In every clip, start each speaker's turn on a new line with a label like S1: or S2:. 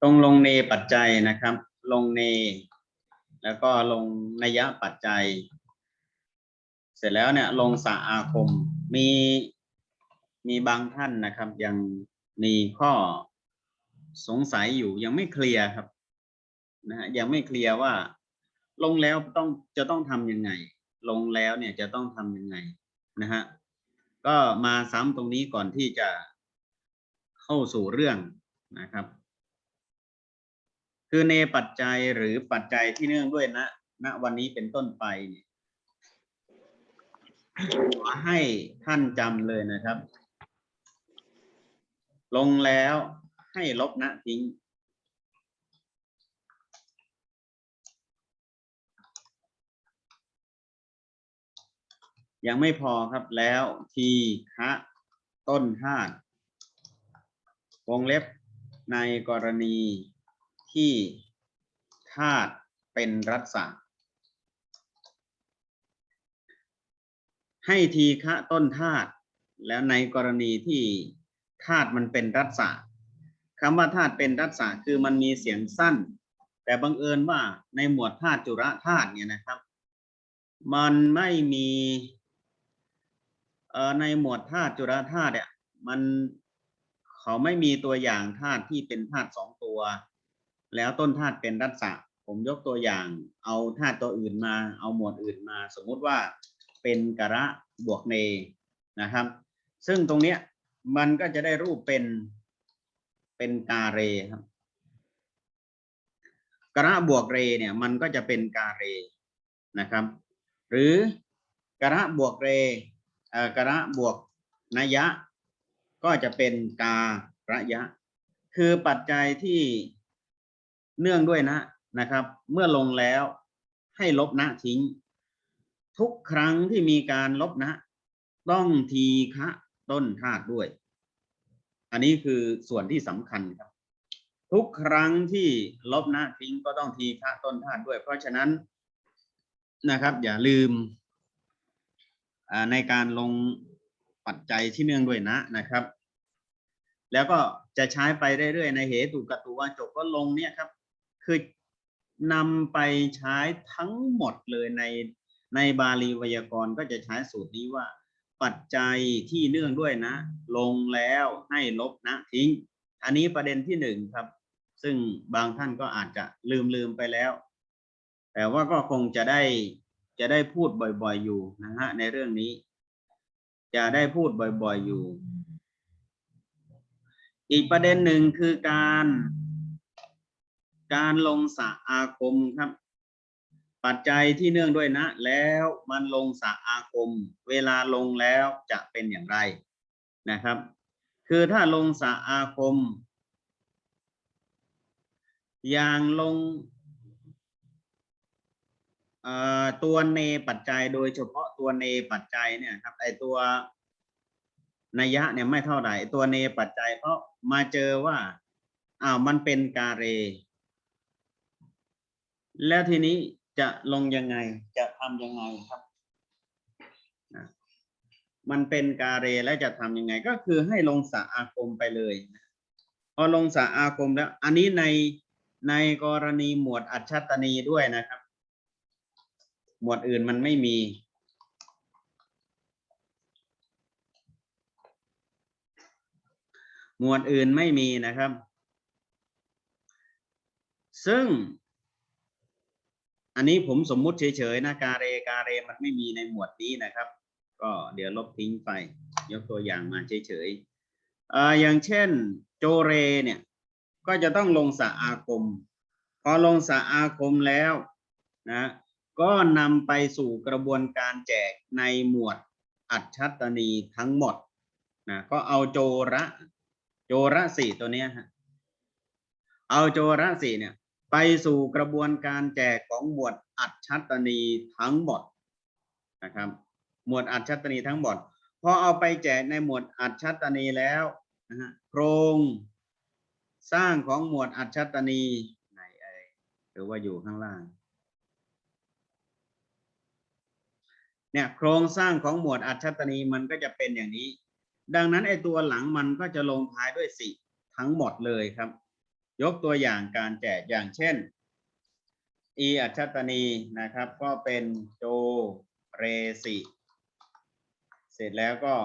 S1: ตรงลงเนปัจจัยนะครับ ลงเน แล้วก็ลงนัยปัจจัย เสร็จแล้วเนี่ยลงสะอาคมมีมีบางท่านนะครับ ยังมีข้อสงสัยอยู่ยังไม่เคลียร์ครับนะฮะยังไม่เคลียร์ว่า ลงแล้วต้องจะต้องทำยังไง ลงแล้วเนี่ยจะต้องทำยังไงนะฮะ ก็มาซ้ำตรงนี้ก่อนที่จะเข้าสู่เรื่องนะครับ คือในปัจจัยหรือปัจจัยที่เนื่องด้วยนะณวันนี้เป็นต้นไปขอให้ท่านจำเลยนะครับ ลงแล้วให้ลบนะทิ้ง ยังไม่พอครับแล้วทีคะต้นธาตุวงเล็บในกรณีที่ธาตุเป็นรัศะให้ทีฆะต้นธาตุแล้วในกรณีที่ธาตุมันเป็นรัศะคำว่าธาตุเป็นรัศะคือมันมีเสียงสั้น แต่บังเอิญว่าในหมวดธาตุจุระธาตุเนี่ยนะครับ มันไม่มี ในหมวดธาตุจุระธาตุเนี่ยมันเขาไม่มีตัวอย่างธาตุที่เป็นธาตุสองตัว แล้วต้นธาตุเป็นรัศะผมยกตัวอย่างเอาธาตุตัวอื่นมา เอาหมวดอื่นมา สมมุติว่าเป็นกระบวกเนนะครับ ซึ่งตรงเนี้ยมันก็จะได้รูปเป็นเป็นกาเรครับกระบวกเรเนี่ยมันก็จะเป็นกาเรนะครับ หรือกระบวกเร กระบวกนยะ ก็จะเป็นการะยะ คือปัจจัยที่เนื่องด้วยนะนะครับ เมื่อลงแล้วให้ลบนะทิ้ง ทุกครั้งที่มีการลบนะ ต้องทีคะต้นธาตุด้วย อันนี้คือส่วนที่สำคัญครับ ทุกครั้งที่ลบนะทิ้งก็ต้องทีคะต้นธาตุด้วย เพราะฉะนั้นนะครับ อย่าลืม ในการลงปัจจัยที่เนื่องด้วยนะนะครับ แล้วก็จะใช้ไปเรื่อยๆในเหตุกตุวาจกก็ลงเนี่ยครับ คือนำไปใช้ทั้งหมดเลยในในบาลีไวยากรณ์ก็จะใช้สูตรนี้ว่า ปัจจัยที่เนื่องด้วยนะ ลงแล้วให้ลบนะทิ้ง อันนี้ประเด็นที่หนึ่งครับ ซึ่งบางท่านก็อาจจะลืมลืมไปแล้ว แต่ว่าก็คงจะได้ จะได้พูดบ่อยๆอยู่นะฮะในเรื่องนี้ จะได้พูดบ่อยๆอยู่ อีกประเด็นหนึ่งคือการ การลงสะอาคมครับ ปัจจัยที่เนื่องด้วยนะ แล้วมันลงสะอาคม เวลาลงแล้วจะเป็นอย่างไรนะครับ คือถ้าลงสะอาคม อย่างลง ตัวเนปัจจัยโดยเฉพาะตัวเนปัจจัยเนี่ยครับ ไอตัวนัยยะเนี่ยไม่เท่าไหร่ตัวเนปัจจัยเพราะมาเจอว่าอ้าวมันเป็นกาเร แล้วทีนี้จะลงยังไงจะทำยังไงครับ มันเป็นกาเรแล้วจะทำยังไง ก็คือให้ลงสระอาคมไปเลยพอลงสระอาคมแล้ว อันนี้ในในกรณีหมวดอัจฉตนีด้วยนะครับ หมวดอื่นมันไม่มี หมวดอื่นไม่มีนะครับ ซึ่ง อันนี้ผมสมมุติเฉยๆนะกาเรกาเรมันไม่มีในหมวดนี้นะครับ ก็เดี๋ยวลบทิ้งไป ยกตัวอย่างมาเฉยๆอ่ออย่างเช่น โจเรเนี่ย ก็จะต้องลงสระอาคม พอลงสระอาคมแล้วนะ ก็นำไปสู่กระบวนการแจกในหมวดอัจฉตนีทั้งหมดนะก็เอาโจระโจระสี่ตัวเนี้ยฮะเอาโจระสี่เนี่ย ไปสู่กระบวนการแจกของหมวดอัจฉตนีทั้งหมดนะครับ หมวดอัจฉตนีทั้งหมดพอเอาไปแจกในหมวดอัจฉตนีแล้วนะฮะโครงสร้างของหมวดอัจฉตนีไหนเอ่ยหรือว่าอยู่ข้างล่าง เนี่ยโครงสร้างของหมวดอัจฉตนีมันก็จะเป็นอย่างนี้ ดังนั้นไอ้ตัวหลังมันก็จะลงท้ายด้วยสิทั้งหมดเลยครับ ยกตัวอย่างการแจกอย่างเช่นอีอัจฉตนีนะครับ ก็เป็นโจเรสิเสร็จแล้วก็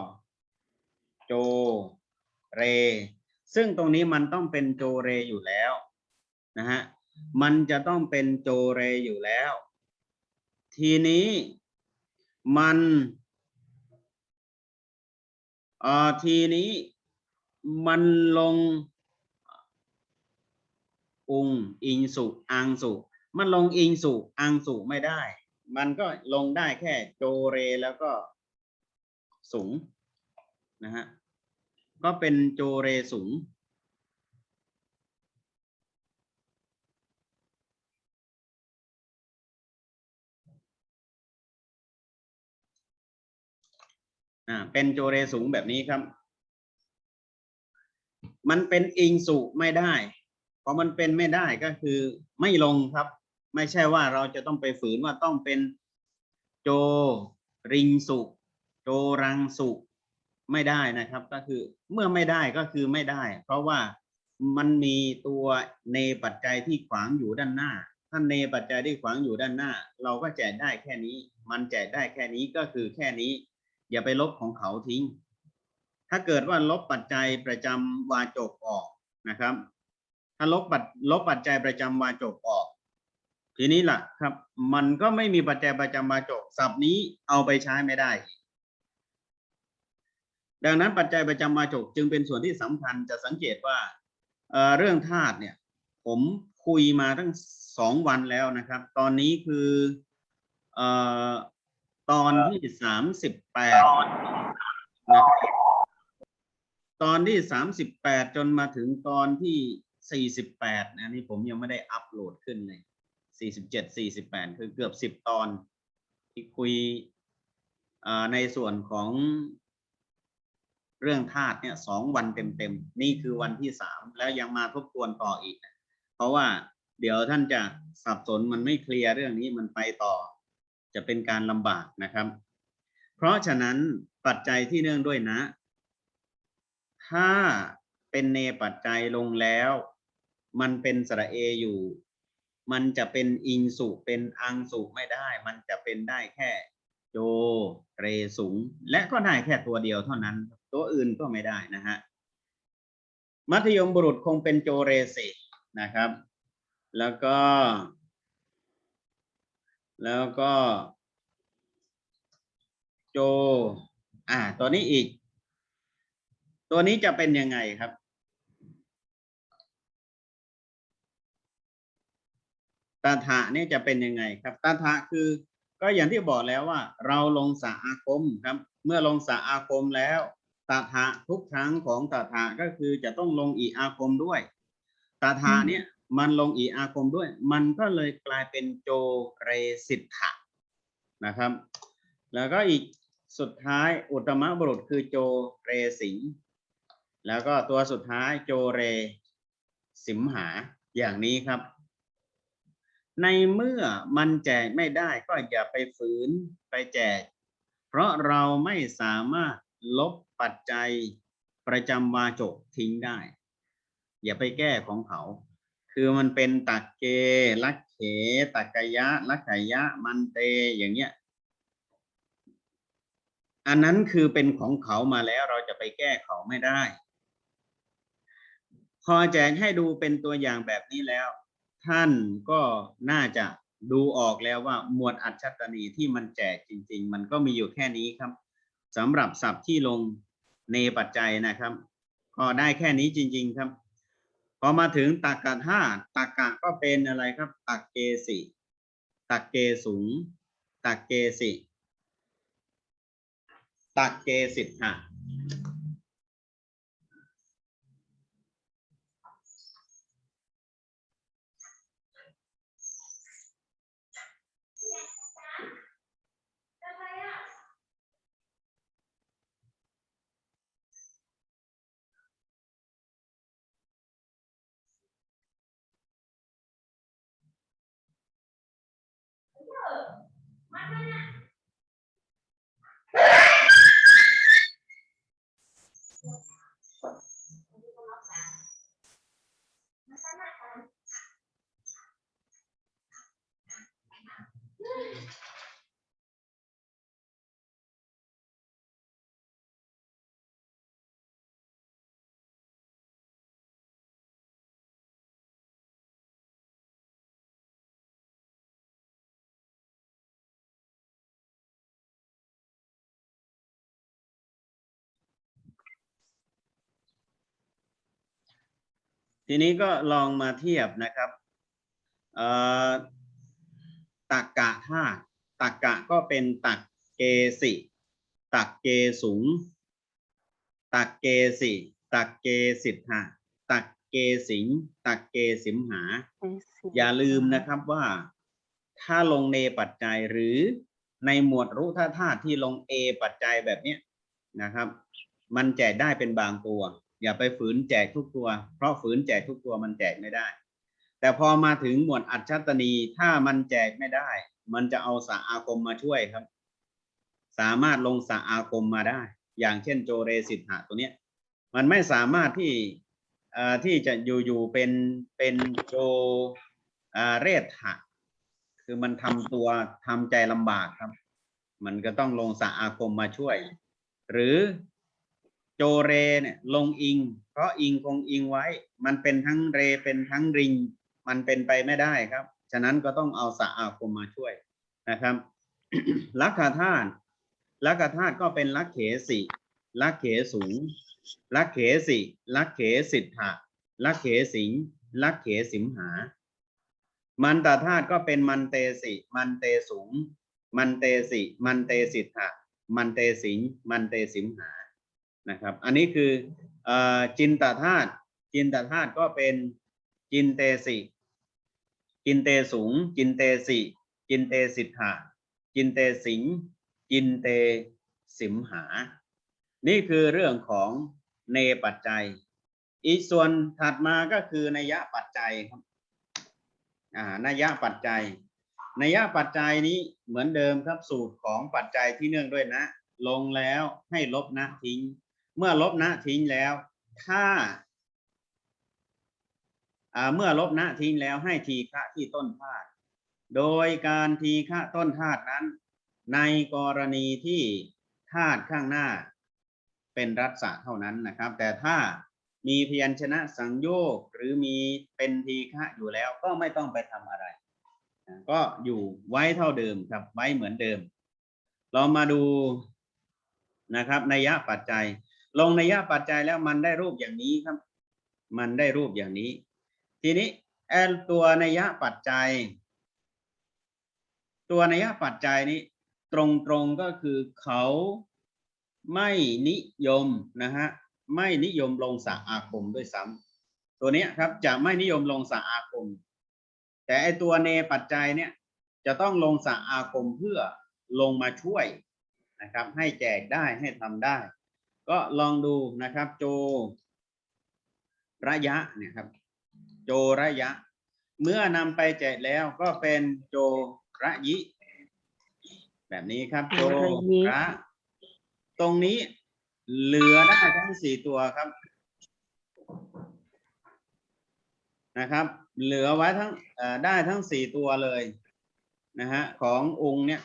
S1: โจเร ซึ่งตรงนี้มันต้องเป็นโจเรอยู่แล้วนะฮะมันจะต้องเป็นโจเรอยู่แล้ว ทีนี้ มันอ่อทีนี้มันลงอุงอิงสุอังสุมันลงอิงสุอังสุไม่ได้ มันก็ลงได้แค่โจเรแล้วก็สูงนะฮะก็เป็นโจเรสูง อ่าเป็นโจเรสูงแบบนี้ครับ มันเป็นอิงสุไม่ได้พอมันเป็นไม่ได้ก็คือไม่ลงครับ ไม่ใช่ว่าเราจะต้องไปฝืนว่าต้องเป็นโจริงสุโจรังสุไม่ได้นะครับ ก็คือเมื่อไม่ได้ก็คือไม่ได้ เพราะว่ามันมีตัวเนปัจจัยที่ขวางอยู่ด้านหน้าถ้าเนปัจจัยที่ขวางอยู่ด้านหน้า เราก็แจกได้แค่นี้ มันแจกได้แค่นี้ก็คือแค่นี้ อย่าไปลบของเขาทิ้ง ถ้าเกิดว่าลบปัจจัยประจำวาจกออกนะครับ ถ้าลบปัจลบปัจจัยประจำวาจกออก ทีนี้ล่ะครับ มันก็ไม่มีปัจจัยประจำวาจกศัพท์นี้เอาไปใช้ไม่ได้ ดังนั้นปัจจัยประจำวาจกจึงเป็นส่วนที่สำคัญจะสังเกตว่าเเรื่องธาตุเนี่ย ผมคุยมาตั้งสองวันแล้วนะครับ ตอนนี้คืออ ตอนที่สามสิบแปดนะครับตอนที่สามสิบแปดจนมาถึงตอนที่สี่สิบแปดนะนี่ผมยังไม่ได้อัปโหลดขึ้นเลยสี่สิบเจ็ดสี่สิบแปดคือเกือบสิบตอนที่คุยอ่าในส่วนของเรื่องธาตุเนี่ยสองวันเต็มๆ นี่คือวันที่สามแล้วยังมาทบทวนต่ออีกนะเพราะว่าเดี๋ยวท่านจะสับสนมันไม่เคลียร์เรื่องนี้มันไปต่อ จะเป็นการลำบากนะครับ เพราะฉะนั้นปัจจัยที่เนื่องด้วยนะ ถ้าเป็นเนปัจจัยลงแล้ว มันเป็นสระเออยู่ มันจะเป็นอิงสุเป็นอังสุไม่ได้ มันจะเป็นได้แค่โจเรสูงและก็ได้แค่ตัวเดียวเท่านั้น ตัวอื่นก็ไม่ได้นะฮะมัธยมบุรุษคงเป็นโจเรสินะครับ แล้วก็ แล้วก็ โจ อ่า ตัวนี้อีก ตัวนี้จะเป็นยังไงครับตาถะนี่จะเป็นยังไงครับตาถะคือ ก็อย่างที่บอกแล้วว่า เราลงสระอาคมครับ เมื่อลงสระอาคมแล้วตาถะทุกครั้งของตาถะก็คือจะต้องลงอีอาคมด้วยตาถะเนี่ย มันลงอีอาคมด้วย มันก็เลยกลายเป็นโจเรสิทธะนะครับ แล้วก็อีกสุดท้ายอุตตมบุรุษคือโจเรสิงห์แล้วก็ตัวสุดท้ายโจเรสิมหาอย่างนี้ครับ ในเมื่อมันแจกไม่ได้ก็อย่าไปฝืนไปแจก เพราะเราไม่สามารถลบปัจจัยประจำวาจกทิ้งได้ อย่าไปแก้ของเขา คือมันเป็นตักเกลักเขตักกยะลักขยะมันเตอย่างเงี้ย อันนั้นคือเป็นของเขามาแล้วเราจะไปแก้เขาไม่ได้ พอแจกให้ดูเป็นตัวอย่างแบบนี้แล้ว ท่านก็น่าจะดูออกแล้วว่าหมวดอัจฉตนีที่มันแจกจริง ๆ มันก็มีอยู่แค่นี้ครับสำหรับศัพท์ที่ลงในปัจจัยนะครับ ก็ได้แค่นี้จริง ๆ ครับ พอมาถึงตากะห้าตากกะก็เป็นอะไรครับตักเกสิตักเกสูงตักเกสิตักเกสิทธะ Thank you. ทีนี้ก็ลองมาเทียบนะครับเอ่อตักกะธาตุตักกะก็เป็นตักเกสิตักเกสูง ตักเกสิตักเกสิทธะตักเกสิง ตักเกสิมหา อย่าลืมนะครับว่า ถ้าลงเนปัจจัยหรือในหมวดรุท่าธาตุที่ลงเอปัจจัยแบบเนี้ยนะครับ มันแจกได้เป็นบางตัว อย่าไปฝืนแจกทุกตัว เพราะฝืนแจกทุกตัวมันแจกไม่ได้ แต่พอมาถึงหมวดอัจฉตนีถ้ามันแจกไม่ได้ มันจะเอาสาอาคมมาช่วยครับ สามารถลงสาอาคมมาได้ อย่างเช่นโจเรสิทธะตัวเนี้ย มันไม่สามารถที่อ่อที่จะอยู่ๆเป็นเป็นโจอ่าเรศหะคือมันทำตัวทำใจลำบากครับ มันก็ต้องลงสาอาคมมาช่วย หรือ โจเรเนี่ยลงอิง เพราะอิงคงอิงไว้ มันเป็นทั้งเรเป็นทั้งริง มันเป็นไปไม่ได้ครับ ฉะนั้นก็ต้องเอาสาอาคมมาช่วยนะครับลักขาธาตุลักขาธาตุก็เป็นลักเขสิลักเขสูงลักเขสิลักเขสิทธะลักเขสิงลักเขสิมหา มันตาธาตุก็เป็นมันเตสิมันเตสูง มันเตสิมันเตสิทธะมันเตสิงมันเตสิมหา นะครับ อันนี้คืออจินตธาตุจินตธาตุก็เป็นจินเตสิจินเตสูง จินเตสิจินเตสิทธะจินเตสิงจินเตสิมหา นี่คือเรื่องของเนปัจจัย อีกส่วนถัดมาก็คือนัยยะปัจจัยครับอ่านัยยะปัจจัยนัยยะปัจจัยนี้เหมือนเดิมครับสูตรของปัจจัยที่เนื่องด้วยนะ ลงแล้วให้ลบนะทิ้ง เมื่อลบนะทิ้งแล้ว ถ้าเมื่อลบนะทิ้งแล้วให้ทีฆะที่ต้นธาตุโดยการทีฆะต้นธาตุนั้น ในกรณีที่ธาตุข้างหน้า เป็นรัศะเท่านั้นนะครับ แต่ถ้ามีพยัญชนะสังโยกหรือมีเป็นทีฆะอยู่แล้วก็ไม่ต้องไปทำอะไร ก็อยู่ไว้เท่าเดิมครับไว้เหมือนเดิม เรามาดูนะครับนัยยะปัจจัย ลงในยะปัจจัยแล้วมันได้รูปอย่างนี้ครับ มันได้รูปอย่างนี้ ทีนี้แอนตัวนัยะปัจจัย ตัวนัยะปัจจัยนี้ ตรงๆก็คือเขาไม่นิยมนะฮะไม่นิยมลงสระอาคมด้วยซ้ำตัวเนี้ยครับจะไม่นิยมลงสระอาคม แต่ไอตัวเนปัจจัยเนี่ยจะต้องลงสระอาคมเพื่อลงมาช่วยนะครับ ให้แจกได้ให้ทำได้ ก็ลองดูนะครับ โจ ระยะเนี่ยครับ โจระยะ เมื่อนำไปแจกแล้วก็เป็นโจระยิ แบบนี้ครับ โจ
S2: ระ
S1: ตรงนี้เหลือได้ทั้งสี่ตัวครับนะครับ เหลือไว้ทั้งได้ทั้งสี่ตัวเลยนะฮะขององค์เนี่ย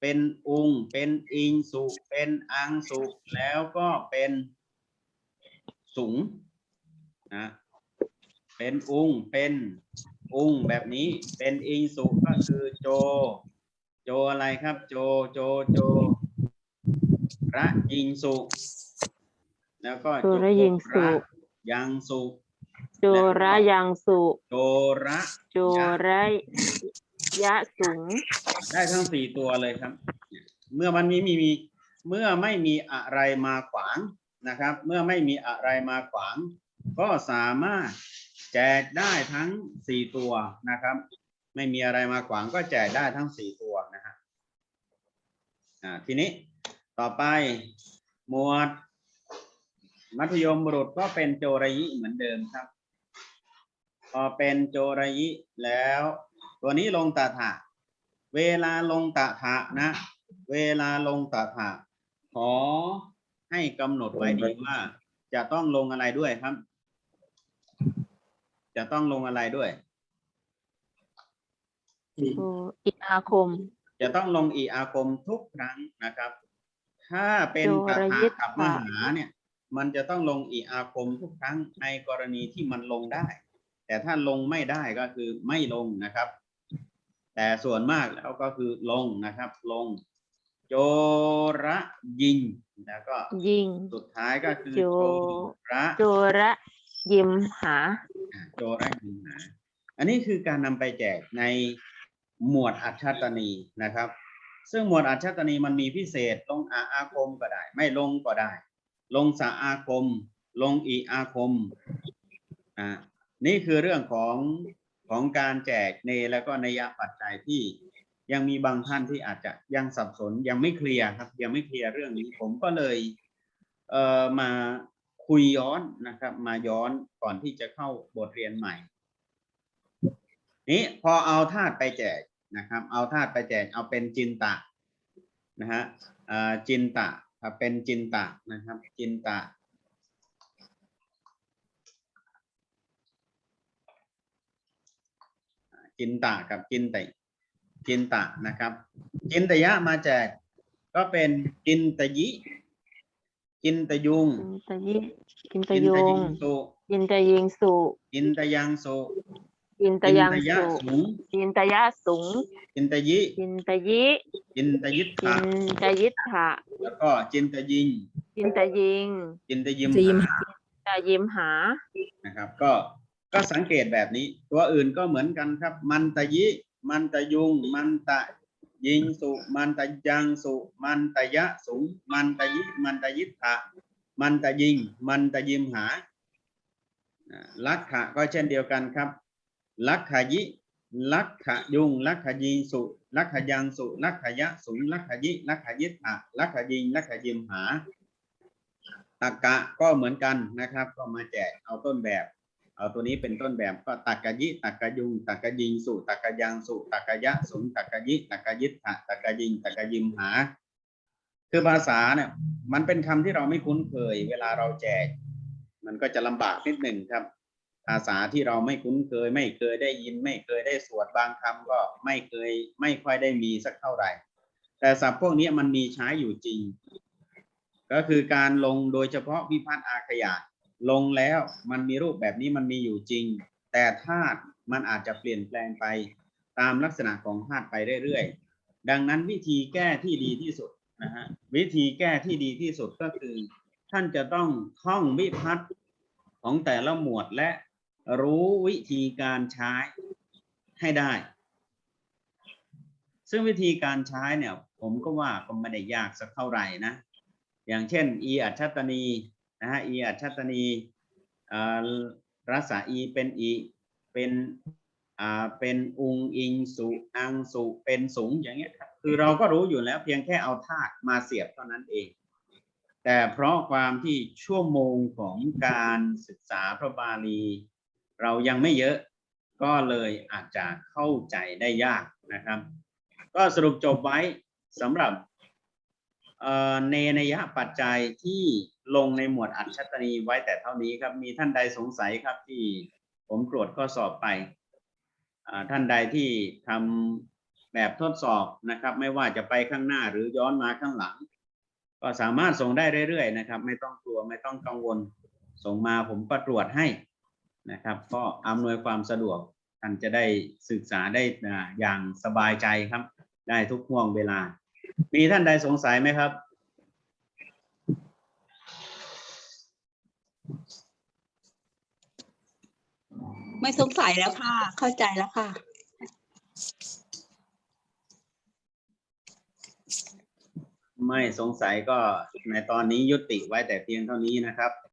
S1: เป็นองค์เป็นอิงสุ เป็นอังสุ แล้วก็เป็นสุงนะเป็นองค์เป็นองค์แบบนี้ เป็นอิงสุก็คือโจ โจอะไรครับ โจ โจ โจระยิงสุแล้วก็
S2: โจระยิงสุ
S1: ระยังสุ
S2: โจระยังสุ
S1: โจระ
S2: โจระ ยะสูง
S1: ได้ทั้งสี่ตัวเลยครับ เมื่อมันมีมีมีเมื่อไม่มีอะไรมาขวางนะครับ เมื่อไม่มีอะไรมาขวาง ก็สามารถแจกได้ทั้งสี่ตัวนะครับ ไม่มีอะไรมาขวางก็แจกได้ทั้งสี่ตัวนะฮะอ่าทีนี้ต่อไปหมวด มัธยมบุรุษก็เป็นโจรยิเหมือนเดิมครับ พอเป็นโจรยิแล้ว ตัวนี้ลงตาถะเวลาลงตาถะนะ เวลาลงตาถะขอให้กำหนดไว้ดีว่า จะต้องลงอะไรด้วยครับ จะต้องลงอะไรด้วย
S2: โออิอาคม
S1: จะต้องลงอีอาคมทุกครั้งนะครับ ถ้าเป็น
S2: โจ
S1: ก
S2: ร
S1: ถา
S2: ยึด
S1: กับม
S2: ค่ะ
S1: หาเนี่ย มันจะต้องลงอีอาคมทุกครั้งในกรณีที่มันลงได้ แต่ถ้าลงไม่ได้ก็คือไม่ลงนะครับ แต่ส่วนมากแล้วก็คือลงนะครับ ลง โจระยิง แล้วก็
S2: ยิง
S1: สุดท้ายก็คือ
S2: โจ
S1: ระ
S2: โจระยิมหา
S1: โจระยิงหา อันนี้คือการนำไปแจกในหมวดอัจฉตนีนะครับ ซึ่งหมวดอัจฉตนีมันมีพิเศษลงอาอาคมก็ได้ ไม่ลงก็ได้ ลงสาอาคม ลงอีอาคมอ่านี่คือเรื่องของ ของการแจกเนแล้วก็นยปัจจัยที่ยังมีบางท่านที่อาจจะยังสับสนยังไม่เคลียร์ครับ ยังไม่เคลียร์เรื่องนี้ผมก็เลยเอ่อมาคุยย้อนนะครับ มาย้อนก่อนที่จะเข้าบทเรียนใหม่ นี้พอเอาธาตุไปแจกนะครับ เอาธาตุไปแจกเอาเป็นจินตะนะฮะเอ่อจินตะครับเป็นจินตะนะครับ จินตะ จินตะกับจินติจินตะนะครับ จินตยะมาแจกก็เป็นจินตยิ จินตยุง
S2: จินตยิจินต
S1: จิน
S2: ย
S1: ตยิ
S2: ง
S1: งสุ
S2: จินตยิงสุ
S1: จินตยังสุ
S2: จินต
S1: จิน
S2: ยัง
S1: ตยะ
S2: สุ
S1: สูง
S2: จินตยะสูง
S1: จินตยิ
S2: จินตยิ
S1: จินตยิท
S2: จิ
S1: ธะ
S2: นตยิทธะ
S1: แล้วก็จินตยิง
S2: จินตยิง
S1: จินตยิม
S3: จะยิม
S1: หา
S2: ตายิมหา
S1: นะครับ ก็ ก็สังเกตแบบนี้ ตัวอื่นก็เหมือนกันครับ มันตะยิ มันตะยุง มันตะยิงสุ มันตะยังสุ มันตะยะสูงมันตะยิ มันตะยิทธะมันตะยิง มันตะยิมหาลักขะก็เช่นเดียวกันครับ ลักขยิ ลักขยุง ลักขยิงสุ ลักขยังสุ ลักขยะสูงลักขยิ ลักขยิทธะลักขยิง ลักขยิมหาตักกะก็เหมือนกันนะครับ ก็มาแจกเอาต้นแบบ เอาตัวนี้เป็นต้นแบบก็ตักกะยิตักกะยุงตักกะยิงสุตักกะยังสุตักกะยะสุตักกะยิตักกะยิทะตักกะยิงตักกะยิมหา คือภาษาเนี่ย มันเป็นคำที่เราไม่คุ้นเคย เวลาเราแจก มันก็จะลำบากนิดหนึ่งครับ ภาษาที่เราไม่คุ้นเคย ไม่เคยได้ยิน ไม่เคยได้สวดบางคำก็ไม่เคย ไม่ค่อยได้มีสักเท่าไหร่ แต่ศัพท์พวกนี้มันมีใช้อยู่จริง ก็คือการลงโดยเฉพาะวิพัฒน์อาขยา ลงแล้วมันมีรูปแบบนี้มันมีอยู่จริง แต่ธาตุมันอาจจะเปลี่ยนแปลงไปตามลักษณะของธาตุไปเรื่อยๆ ดังนั้นวิธีแก้ที่ดีที่สุดนะฮะวิธีแก้ที่ดีที่สุดก็คือ ท่านจะต้องท่องวิพัฒน์ของแต่ละหมวดและรู้วิธีการใช้ให้ได้ ซึ่งวิธีการใช้เนี่ย ผมก็ว่าก็ไม่ได้ยากสักเท่าไหร่นะ อย่างเช่น อีอัจฉตนี นะฮะอีอัจฉตนีรัศอีเป็นอีเป็นอ่าเป็นอุงอิงสุอังสุเป็นสูงอย่างเงี้ยครับคือเราก็รู้อยู่แล้วเพียงแค่เอาธาตุมาเสียบเท่านั้นเอง แต่เพราะความที่ชั่วโมงของการศึกษาพระบาลี เรายังไม่เยอะก็เลยอาจจะเข้าใจได้ยากนะครับ ก็สรุปจบไว้สำหรับ เนนยปัจจัยที่ลงในหมวดอัจฉตนีไว้แต่เท่านี้ครับ มีท่านใดสงสัยครับที่ผมตรวจข้อสอบไปท่านใดที่ทำแบบทดสอบนะครับ ไม่ว่าจะไปข้างหน้าหรือย้อนมาข้างหลัง ก็สามารถส่งได้เรื่อยๆนะครับ ไม่ต้องกลัวไม่ต้องกังวล ส่งมาผมก็ตรวจให้นะครับ ก็อำนวยความสะดวกท่านจะได้ศึกษาได้อย่างสบายใจครับ ได้ทุกห่วงเวลา มีท่านใดสงสัยไหมครับ
S3: ไม่สงสัยแล้วค่ะ เข้าใจแล้วค่ะ
S1: ไม่สงสัยก็ในตอนนี้ยุติไว้แต่เพียงเท่านี้นะครับ